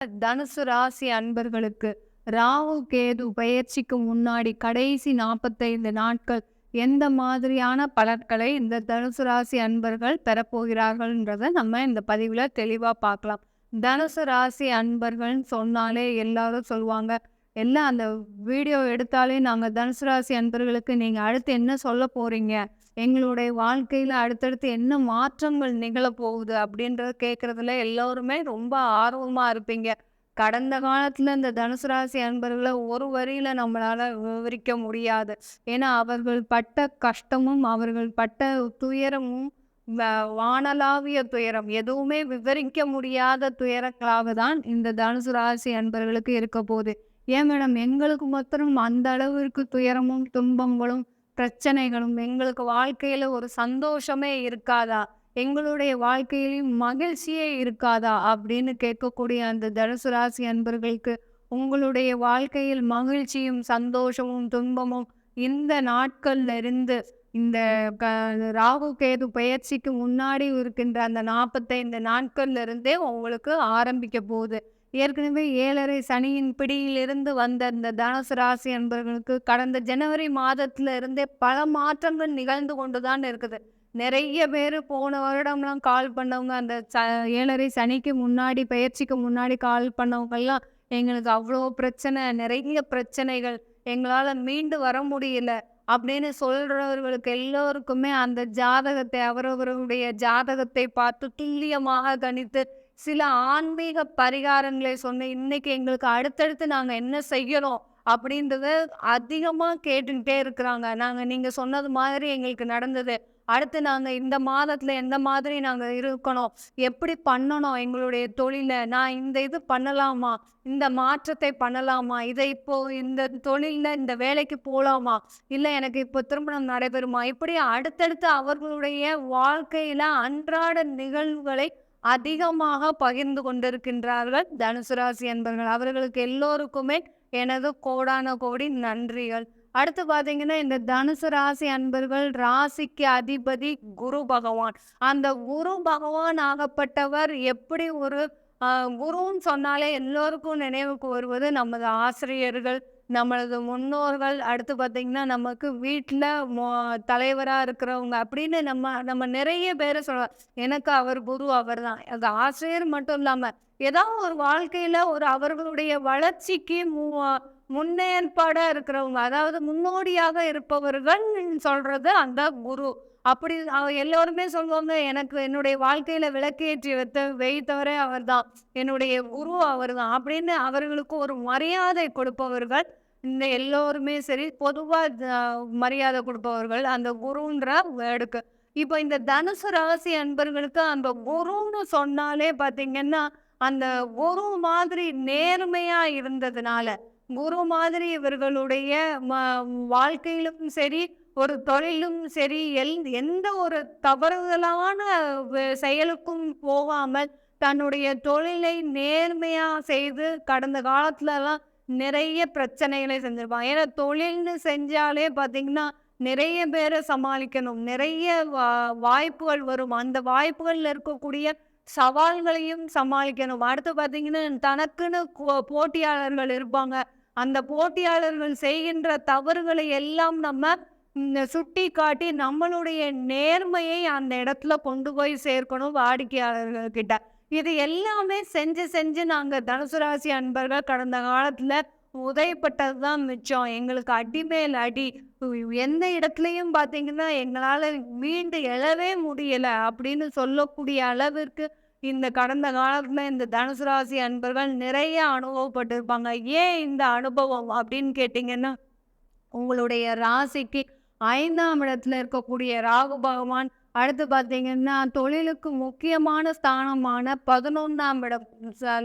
தனுசு ராசி அன்பர்களுக்கு ராகு கேது பயிற்சிக்கு முன்னாடி கடைசி நாற்பத்தைந்து நாட்கள் எந்த மாதிரியான பலன்களை இந்த தனுசு ராசி அன்பர்கள் பெறப்போகிறார்கள்ன்றத நம்ம இந்த பதிவில் தெளிவாக பார்க்கலாம். தனுசு ராசி அன்பர்கள்னு சொன்னாலே எல்லாரும் சொல்லுவாங்க எல்லாம் அந்த வீடியோ எடுத்தாலே நாங்கள் தனுசு ராசி அன்பர்களுக்கு நீங்கள் அடுத்து என்ன சொல்ல போகிறீங்க எங்களுடைய வாழ்க்கையில் அடுத்தடுத்து என்ன மாற்றங்கள் நிகழப்போகுது அப்படின்றத கேட்குறதுல எல்லோருமே ரொம்ப ஆர்வமாக இருப்பீங்க. கடந்த காலத்தில் இந்த தனுசு ராசி அன்பர்களை ஒரு வரியில் நம்மளால் விவரிக்க முடியாது. ஏன்னா அவர்கள் பட்ட கஷ்டமும் அவர்கள் பட்ட துயரமும் வ- துயரம். எதுவுமே விவரிக்க முடியாத துயரங்களாக தான் இந்த தனுசு ராசி அன்பர்களுக்கு இருக்க போகுது. ஏன் மேடம்? எங்களுக்கு மாத்திரம் அந்த அளவிற்கு துயரமும் துன்பங்களும் பிரச்சனைகளும் எங்களுக்கு வாழ்க்கையில் ஒரு சந்தோஷமே இருக்காதா? எங்களுடைய வாழ்க்கையிலும் மகிழ்ச்சியே இருக்காதா? அப்படின்னு கேட்கக்கூடிய அந்த தனுசு ராசி அன்பர்களுக்கு உங்களுடைய வாழ்க்கையில் மகிழ்ச்சியும் சந்தோஷமும் துன்பமும் இந்த நாட்கள்ல இருந்து இந்த க- ராகு கேது பயிற்சிக்கு முன்னாடி இருக்கின்ற அந்த நாற்பத்தைந்து நாட்கள்ல இருந்தே உங்களுக்கு ஆரம்பிக்க போகுது. ஏற்கனவே ஏழரை சனியின் பிடியிலிருந்து வந்த இந்த தனுசு ராசி என்பவர்களுக்கு கடந்த ஜனவரி மாதத்துல இருந்தே பல மாற்றங்கள் நிகழ்ந்து கொண்டுதான் இருக்குது. நிறைய பேர் போன வருடம்லாம் கால் பண்ணவங்க அந்த ச ஏழரை சனிக்கு முன்னாடி பயிற்சிக்கு முன்னாடி கால் பண்ணவங்கெல்லாம் எங்களுக்கு அவ்வளோ பிரச்சனை நிறைய பிரச்சனைகள் எங்களால் மீண்டு வர முடியல அப்படின்னு சொல்கிறவர்களுக்கு எல்லோருக்குமே அந்த ஜாதகத்தை அவரவர்களுடைய ஜாதகத்தை பார்த்து துல்லியமாக கணித்து சில ஆன்மீக பரிகாரங்களை சொன்ன இன்னைக்கு எங்களுக்கு அடுத்தடுத்து நாங்கள் என்ன செய்யணும் அப்படின்றத அதிகமாக கேட்டுக்கிட்டே இருக்கிறாங்க. நாங்கள் நீங்கள் சொன்னது மாதிரி எங்களுக்கு நடந்தது. அடுத்து நாங்கள் இந்த மாதத்தில் எந்த மாதிரி நாங்கள் இருக்கணும்? எப்படி பண்ணணும் எங்களுடைய தொழிலை? நான் இந்த இது பண்ணலாமா? இந்த மாற்றத்தை பண்ணலாமா? இதை இப்போ இந்த தொழிலில் இந்த வேலைக்கு போகலாமா இல்லை எனக்கு இப்போ திருமணம் நடைபெறுமா? இப்படி அடுத்தடுத்து அவர்களுடைய வாழ்க்கையில் அன்றாட நிகழ்வுகளை அதிகமாக பகிர்ந்து கொண்டிருக்கின்றார்கள். தனுசு ராசி என்பர்கள் அவர்களுக்கு எல்லோருக்குமே எனது கோடான கோடி நன்றிகள். அடுத்து பார்த்தீங்கன்னா இந்த தனுசு ராசி அன்பர்கள் ராசிக்கு அதிபதி குரு பகவான். அந்த குரு பகவான் ஆகப்பட்டவர் எப்படி ஒரு குருன்னு சொன்னாலே எல்லோருக்கும் நினைவுக்கு வருவது நமது ஆசிரியர்கள் நம்மளது முன்னோர்கள். அடுத்து பார்த்தீங்கன்னா நமக்கு வீட்டில் மோ தலைவராக இருக்கிறவங்க அப்படின்னு நம்ம நம்ம நிறைய பேரை சொல்லலாம் எனக்கு அவர் குரு அவர் தான். அது ஆசிரியர் மட்டும் இல்லாமல் ஏதாவது ஒரு வாழ்க்கையில் ஒரு அவர்களுடைய வளர்ச்சிக்கு மு முன்னேற்பாடாக இருக்கிறவங்க அதாவது முன்னோடியாக இருப்பவர்கள் சொல்கிறது அந்த குரு. அப்படி எல்லோருமே சொல்லுவாங்க எனக்கு என்னுடைய வாழ்க்கையில விளக்கேற்றி வைத்த வைத்தவரே அவர்தான். என்னுடைய குரு அவர்தான். அப்படின்னு அவர்களுக்கு ஒரு மரியாதை கொடுப்பவர்கள் இந்த எல்லோருமே சரி பொதுவாக மரியாதை கொடுப்பவர்கள் அந்த குருன்ற வேர்டுக்கு. இப்போ இந்த தனுசு ராசி அன்பர்களுக்கு அந்த குருன்னு சொன்னாலே பார்த்தீங்கன்னா அந்த குரு மாதிரி நேர்மையா இருந்ததுனால குரு மாதிரி இவர்களுடைய ம- வாழ்க்கையிலும் சரி ஒரு தொழிலும் சரி எல் எந்த ஒரு தவறுதலான செயலுக்கும் போகாமல் தன்னுடைய தொழிலை நேர்மையாக செய்து கடந்த காலத்துலலாம் நிறைய பிரச்சனைகளை செஞ்சுருப்பாங்க. ஏன்னா தொழில்னு செஞ்சாலே பார்த்தீங்கன்னா நிறைய பேரை சமாளிக்கணும். நிறைய வா- வாய்ப்புகள் வரும். அந்த வாய்ப்புகளில் இருக்கக்கூடிய சவால்களையும் சமாளிக்கணும். அடுத்து பார்த்திங்கன்னா தனக்குன்னு கோ- போட்டியாளர்கள் இருப்பாங்க. அந்த போட்டியாளர்கள் செய்கின்ற தவறுகளை எல்லாம் நம்ம சுட்டி காட்டி நம்மளுடைய நேர்மையை அந்த இடத்துல கொண்டு போய் சேர்க்கணும் வாடிக்கையாளர்கள்கிட்ட. இது எல்லாமே செஞ்சு செஞ்சு நாங்கள் தனுசு ராசி அன்பர்கள் கடந்த காலத்தில் உதயப்பட்டது தான் மிச்சம். எங்களுக்கு அடிமேல் அடி. எந்த இடத்துலையும் பார்த்தீங்கன்னா எங்களால் மீண்டு எழவே முடியலை அப்படின்னு சொல்லக்கூடிய அளவிற்கு இந்த கடந்த காலத்தில் இந்த தனுசு ராசி அன்பர்கள் நிறைய அனுபவப்பட்டிருப்பாங்க. ஏன் இந்த அனுபவம் அப்படின்னு கேட்டிங்கன்னா உங்களுடைய ராசிக்கு ஐந்தாம் இடத்துல இருக்கக்கூடிய ராகு பகவான் அடுத்து பார்த்தீங்கன்னா தொழிலுக்கு முக்கியமான ஸ்தானமான பதினொன்றாம் இடம்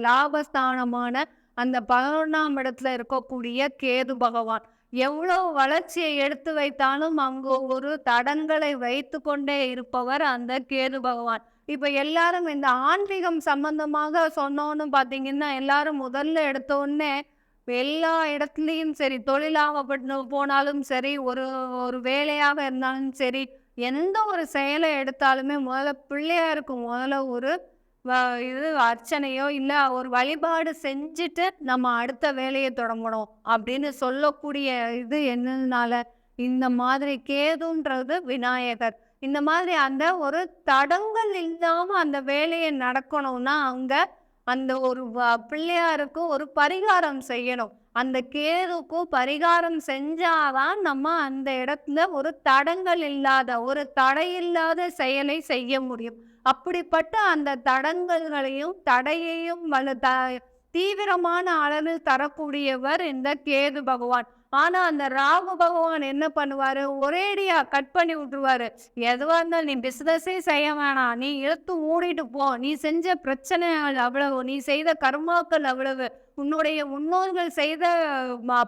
லாபஸ்தானமான அந்த பதினொன்றாம் இடத்துல இருக்கக்கூடிய கேது பகவான். எவ்வளோ வளர்ச்சியை எடுத்து வைத்தாலும் அங்கு ஒரு தடங்களை வைத்து கொண்டே இருப்பவர் அந்த கேது பகவான். இப்போ எல்லாரும் இந்த ஆன்மீகம் சம்பந்தமாக சொன்னோன்னு பார்த்தீங்கன்னா எல்லாரும் முதல்ல எடுத்தோடனே எல்லா இடத்துலையும் சரி தொழிலாகப்பட்டு போனாலும் சரி ஒரு ஒரு வேலையாக இருந்தாலும் சரி எந்த ஒரு செயலை எடுத்தாலுமே முதல்ல பிள்ளையாருக்கு முதல்ல ஒரு வ- இது அர்ச்சனையோ இல்லை ஒரு வழிபாடு செஞ்சுட்டு நம்ம அடுத்த வேலையை தொடங்கணும் அப்படின்னு சொல்லக்கூடிய இது என்னதுனால இந்த மாதிரி கேதுன்றது விநாயகர். இந்த மாதிரி அந்த ஒரு தடங்கள் இல்லாமல் அந்த வேலையை நடக்கணும்னா அங்கே அந்த ஒரு வ- பிள்ளையாருக்கு ஒரு பரிகாரம் செய்யணும். அந்த கேதுக்கும் பரிகாரம் செஞ்சாதான் நம்ம அந்த இடத்துல ஒரு தடங்கள் இல்லாத ஒரு தடையில்லாத செயலை செய்ய முடியும். அப்படிப்பட்ட அந்த தடங்கல்களையும் தடையையும் வலு த தீவிரமான அளவில் தரக்கூடியவர் இந்த கேது பகவான். ஆனா அந்த ராகு பகவான் என்ன பண்ணுவாரு? ஒரேடியா கட் பண்ணி விட்டுருவாரு. எதுவா இருந்தாலும் நீ பிசினஸே செய்ய வேணாம். நீ இழுத்து மூடிட்டு போ. நீ செஞ்ச பிரச்சனைகள் அவ்வளவு. நீ செய்த கர்மாக்கள் அவ்வளவு. உன்னுடைய முன்னோர்கள் செய்த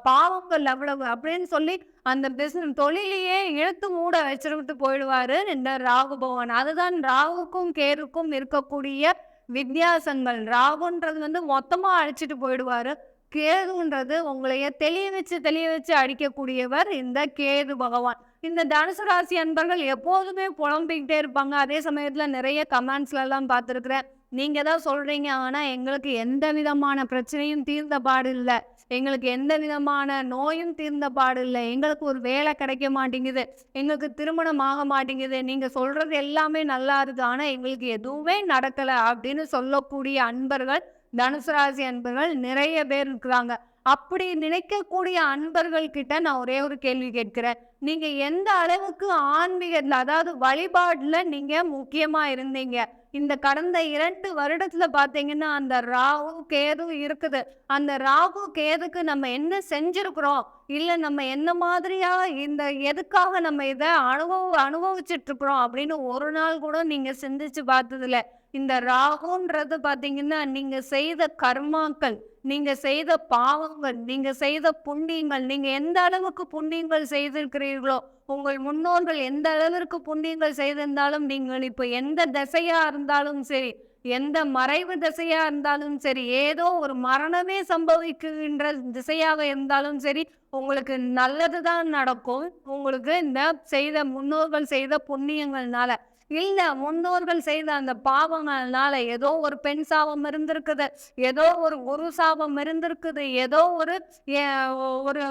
பாவங்கள் அவ்வளவு. அப்படின்னு சொல்லி அந்த பிசினஸ் தொழிலையே இழுத்து மூட வச்சிருக்கிட்டு போயிடுவாரு இந்த ராகு பகவான். அதுதான் ராகுக்கும் கேருக்கும் இருக்கக்கூடிய வித்தியாசங்கள். ராகுன்றது வந்து மொத்தமா அழிச்சிட்டு போயிடுவாரு. கேதுன்றது உங்களைய தெளிய வச்சு தெளிய வச்சு அடிக்கக்கூடியவர் இந்த கேது பகவான். இந்த தனுசு ராசி அன்பர்கள் எப்போதுமே புலம்பிக்கிட்டே இருப்பாங்க. அதே சமயத்தில் நிறைய கமெண்ட்ஸ்ல எல்லாம் பார்த்துருக்குறேன். நீங்க தான் சொல்றீங்க ஆனா எங்களுக்கு எந்த விதமான பிரச்சனையும் தீர்ந்த பாடு இல்லை. எங்களுக்கு எந்த விதமான நோயும் தீர்ந்த பாடு இல்லை. எங்களுக்கு ஒரு வேலை கிடைக்க மாட்டேங்குது. எங்களுக்கு திருமணம் ஆக மாட்டேங்குது. நீங்க சொல்றது எல்லாமே நல்லா இருக்கு. ஆனா எங்களுக்கு எதுவுமே நடக்கலை அப்படின்னு சொல்லக்கூடிய அன்பர்கள் தனுசு ராசி அன்பர்கள் நிறைய பேர் இருக்கிறாங்க. அப்படி நினைக்கக்கூடிய அன்பர்கள் கிட்ட நான் ஒரே ஒரு கேள்வி கேட்கிறேன். நீங்க எந்த அளவுக்கு ஆன்மீகத்துல அதாவது வழிபாடுல நீங்க முக்கியமா இருந்தீங்க? இந்த கடந்த இரண்டு வருடத்துல பாத்தீங்கன்னா அந்த ராகு கேது இருக்குது. அந்த ராகு கேதுக்கு நம்ம என்ன செஞ்சிருக்கிறோம்? இல்ல நம்ம என்ன மாதிரியா இந்த எதுக்காக நம்ம இதை அனுபவ அனுபவிச்சுட்டு இருக்கிறோம்? அப்படின்னு ஒரு நாள் கூட நீங்க சிந்திச்சு பார்த்ததில்ல. இந்த ராகுன்றது பார்த்தீங்கன்னா நீங்க செய்த கர்மாக்கள் நீங்க செய்த பாவங்கள் நீங்க செய்த புண்ணியங்கள் நீங்க எந்த அளவுக்கு புண்ணியங்கள் செய்திருக்கிறீர்களோ உங்கள் முன்னோர்கள் எந்த அளவிற்கு புண்ணியங்கள் செய்திருந்தாலும் நீங்கள் இப்போ எந்த திசையா இருந்தாலும் சரி எந்த மறைவு திசையா இருந்தாலும் சரி ஏதோ ஒரு மரணமே சம்பவிக்கின்ற திசையாக இருந்தாலும் சரி உங்களுக்கு நல்லது தான் நடக்கும். உங்களுக்கு இந்த செய்த முன்னோர்கள் செய்த புண்ணியங்கள்னால இல்லை முன்னோர்கள் செய்த அந்த பாவங்கள்னால ஏதோ ஒரு பெண் சாபம் இருந்திருக்குது. ஏதோ ஒரு குரு சாபம் இருந்திருக்குது. ஏதோ ஒரு ஏ- ஒரு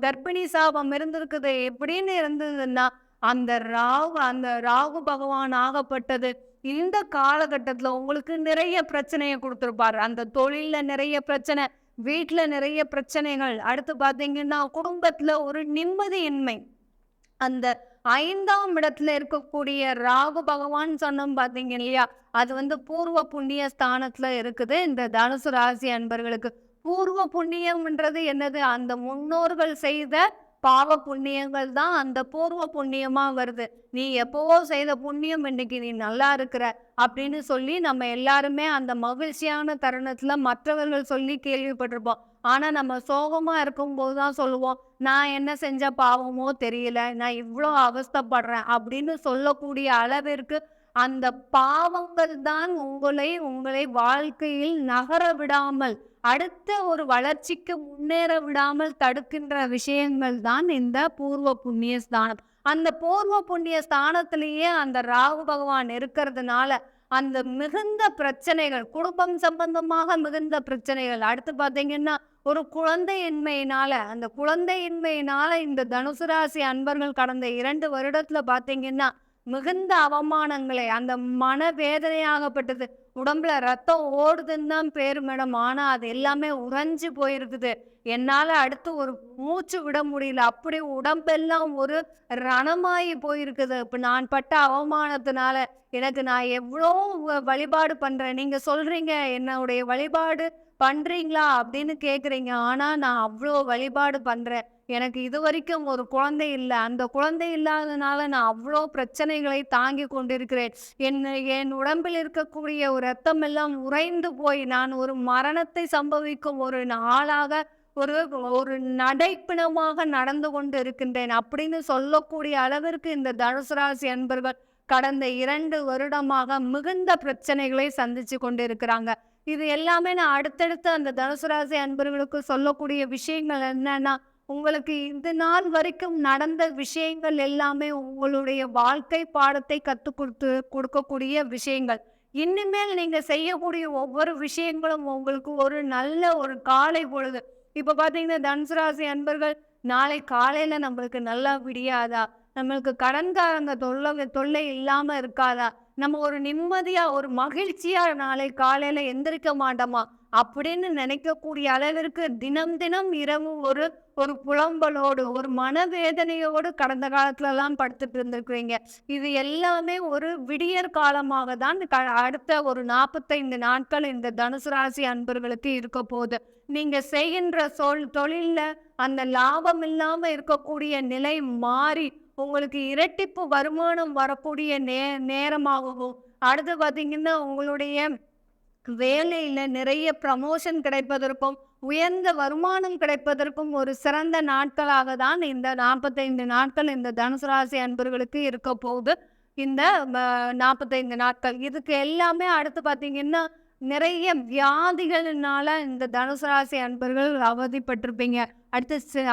கர்ப்பிணி சாபம் இருந்திருக்குது. எப்படின்னு இருந்ததுன்னா அந்த ராகு அந்த ராகு பகவான் ஆகப்பட்டது. இந்த காலகட்டத்தில் உங்களுக்கு நிறைய பிரச்சனையை கொடுத்துருப்பார். அந்த தொழிலில் நிறைய பிரச்சனை வீட்டில் நிறைய பிரச்சனைகள். அடுத்து பார்த்தீங்கன்னா குடும்பத்தில் ஒரு நிம்மதியின்மை. அந்த ஐந்தாம் இடத்துல இருக்கக்கூடிய ராகு பகவான் சொன்னோம் பார்த்தீங்க இல்லையா? அது வந்து பூர்வ புண்ணிய ஸ்தானத்துல இருக்குது. இந்த தனுசு ராசி அன்பர்களுக்கு பூர்வ புண்ணியம்ன்றது என்னது? அந்த முன்னோர்கள் செய்த பாவ புண்ணியங்கள் தான் அந்த பூர்வ புண்ணியமா வருது. நீ எப்போவோ செய்த புண்ணியம் இன்னைக்கு நீ நல்லா இருக்கிற அப்படின்னு சொல்லி நம்ம எல்லாருமே அந்த மகிழ்ச்சியான தருணத்துல மற்றவர்கள் சொல்லி கேள்விப்பட்டிருப்போம். ஆனால் நம்ம சோகமாக இருக்கும்போது தான் சொல்லுவோம் நான் என்ன செஞ்ச பாவமோ தெரியல நான் இவ்வளோ அவஸ்தைப்படுறேன் அப்படின்னு சொல்லக்கூடிய அளவிற்கு அந்த பாவங்கள் தான் உங்களை உங்களை வாழ்க்கையில் நகர விடாமல் அடுத்த ஒரு வளர்ச்சிக்கு முன்னேற விடாமல் தடுக்கின்ற விஷயங்கள் தான் இந்த பூர்வ புண்ணிய ஸ்தானம். அந்த பூர்வ புண்ணிய ஸ்தானத்திலேயே அந்த ராகு பகவான் இருக்கிறதுனால அந்த மிகுந்த பிரச்சனைகள் குடும்பம் சம்பந்தமாக மிகுந்த பிரச்சனைகள். அடுத்து பார்த்தீங்கன்னா ஒரு குழந்தையின்மையினால அந்த குழந்தையின்மையினால இந்த தனுசு ராசி அன்பர்கள் கடந்த இரண்டு வருடத்துல பார்த்தீங்கன்னா மிகுந்த அவமானங்களை அந்த மன வேதனையாகப்பட்டது உடம்புல ரத்தம் ஓடுதுன்னு தான் பேரு மேடம். ஆனால் அது எல்லாமே உறைஞ்சு போயிருக்குது. என்னால் அடுத்து ஒரு மூச்சு விட முடியல. அப்படி உடம்பெல்லாம் ஒரு ரணமாயி போயிருக்குது. இப்போ நான் பட்ட அவமானத்தினால எனக்கு நான் எவ்வளோ வ- வழிபாடு பண்ணுறேன் நீங்கள் சொல்கிறீங்க என்னுடைய வழிபாடு பண்ணுறீங்களா அப்படின்னு கேட்குறீங்க ஆனால் நான் அவ்வளோ வழிபாடு பண்ணுறேன் எனக்கு இது வரைக்கும் ஒரு குழந்தை இல்லை. அந்த குழந்தை இல்லாதனால நான் அவ்வளோ பிரச்சனைகளை தாங்கி கொண்டிருக்கிறேன். என் என் உடம்பில் இருக்கக்கூடிய ஒரு ரத்தம் எல்லாம் உறைந்து போய் நான் ஒரு மரணத்தை சம்பவிக்கும் ஒரு ஆளாக ஒரு ஒரு நடைப்பிணமாக நடந்து கொண்டு இருக்கின்றேன் அப்படின்னு சொல்லக்கூடிய அளவிற்கு இந்த தனுசு ராசி அன்பர்கள் கடந்த இரண்டு வருடமாக மிகுந்த பிரச்சனைகளை சந்திச்சு கொண்டு இருக்கிறாங்க இது எல்லாமே நான் அடுத்தடுத்து அந்த தனுசு ராசி அன்பர்களுக்கு சொல்லக்கூடிய விஷயங்கள் என்னன்னா உங்களுக்கு இந்த நாள் வரைக்கும் நடந்த விஷயங்கள் எல்லாமே உங்களுடைய வாழ்க்கை பாடத்தை கற்றுக் கொடுத்து கொடுக்கக்கூடிய விஷயங்கள். இனிமேல் நீங்கள் செய்யக்கூடிய ஒவ்வொரு விஷயங்களும் உங்களுக்கு ஒரு நல்ல ஒரு காலை பொழுது. இப்போ பார்த்தீங்கன்னா தனுசுராசி அன்பர்கள் நாளை காலையில் நம்மளுக்கு நல்லா விடியாதா? நம்மளுக்கு கடன்காரங்க தொல்லை தொல்லை இல்லாமல் இருக்காதா? நம்ம ஒரு நிம்மதியாக ஒரு மகிழ்ச்சியாக நாளை காலையில் எந்திரிக்க மாட்டோமா? அப்படின்னு நினைக்கக்கூடிய அளவிற்கு தினம் தினம் இரவு ஒரு ஒரு புலம்பலோடு ஒரு மனவேதனையோடு கடந்த காலத்துல எல்லாம் படுத்துட்டு இருந்திருக்கிறீங்க. இது எல்லாமே ஒரு விடியற் காலமாக தான் க- அடுத்த ஒரு நாற்பத்தைந்து நாட்கள் இந்த தனுசு ராசி அன்பர்களுக்கு இருக்க போகுது. நீங்க செய்கின்ற சொல் தொழில்ல அந்த லாபம் இல்லாம இருக்கக்கூடிய நிலை மாறி உங்களுக்கு இரட்டிப்பு வருமானம் வரக்கூடிய நே நேரமாகவும் அடுத்து பார்த்தீங்கன்னா உங்களுடைய வேலையில் நிறைய ப்ரமோஷன் கிடைப்பதற்கும் உயர்ந்த வருமானம் கிடைப்பதற்கும் ஒரு சிறந்த நாட்களாக தான் இந்த நாற்பத்தைந்து நாட்கள் இந்த தனுசு ராசி அன்பர்களுக்கு இருக்க போகுது. இந்த நாற்பத்தைந்து நாட்கள். இதுக்கு எல்லாமே அடுத்து பார்த்தீங்கன்னா நிறைய வியாதிகளினால இந்த தனுசு ராசி அன்பர்கள் அவதிப்பட்டிருப்பீங்க. அடுத்து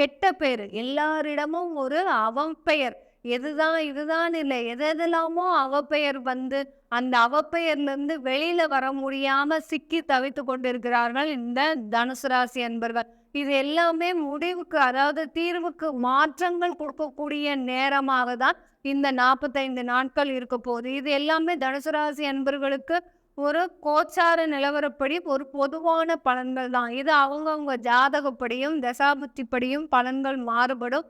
கெட்ட பேர். எல்லாரிடமும் ஒரு அவப்பெயர் எதுதான் இதுதான் இல்லை. எது எதெல்லாமோ அவப்பெயர் வந்து அந்த அவப்பெயர்ல இருந்து வெளியில வர முடியாம சிக்கி தவித்து கொண்டிருக்கிறார்கள் இந்த தனுசு ராசி அன்பர்கள். இது எல்லாமே முடிவுக்கு அதாவது தீர்வுக்கு மாற்றங்கள் கொடுக்கக்கூடிய நேரமாக தான் இந்த நாற்பத்தைந்து நாட்கள் இருக்க போகுது. இது எல்லாமே தனுசு ராசி அன்பர்களுக்கு ஒரு கோச்சார நிலவரப்படி ஒரு பொதுவான பலன்கள் தான். இது அவங்கவுங்க ஜாதகப்படியும் தசாபுத்திப்படியும் பலன்கள் மாறுபடும்.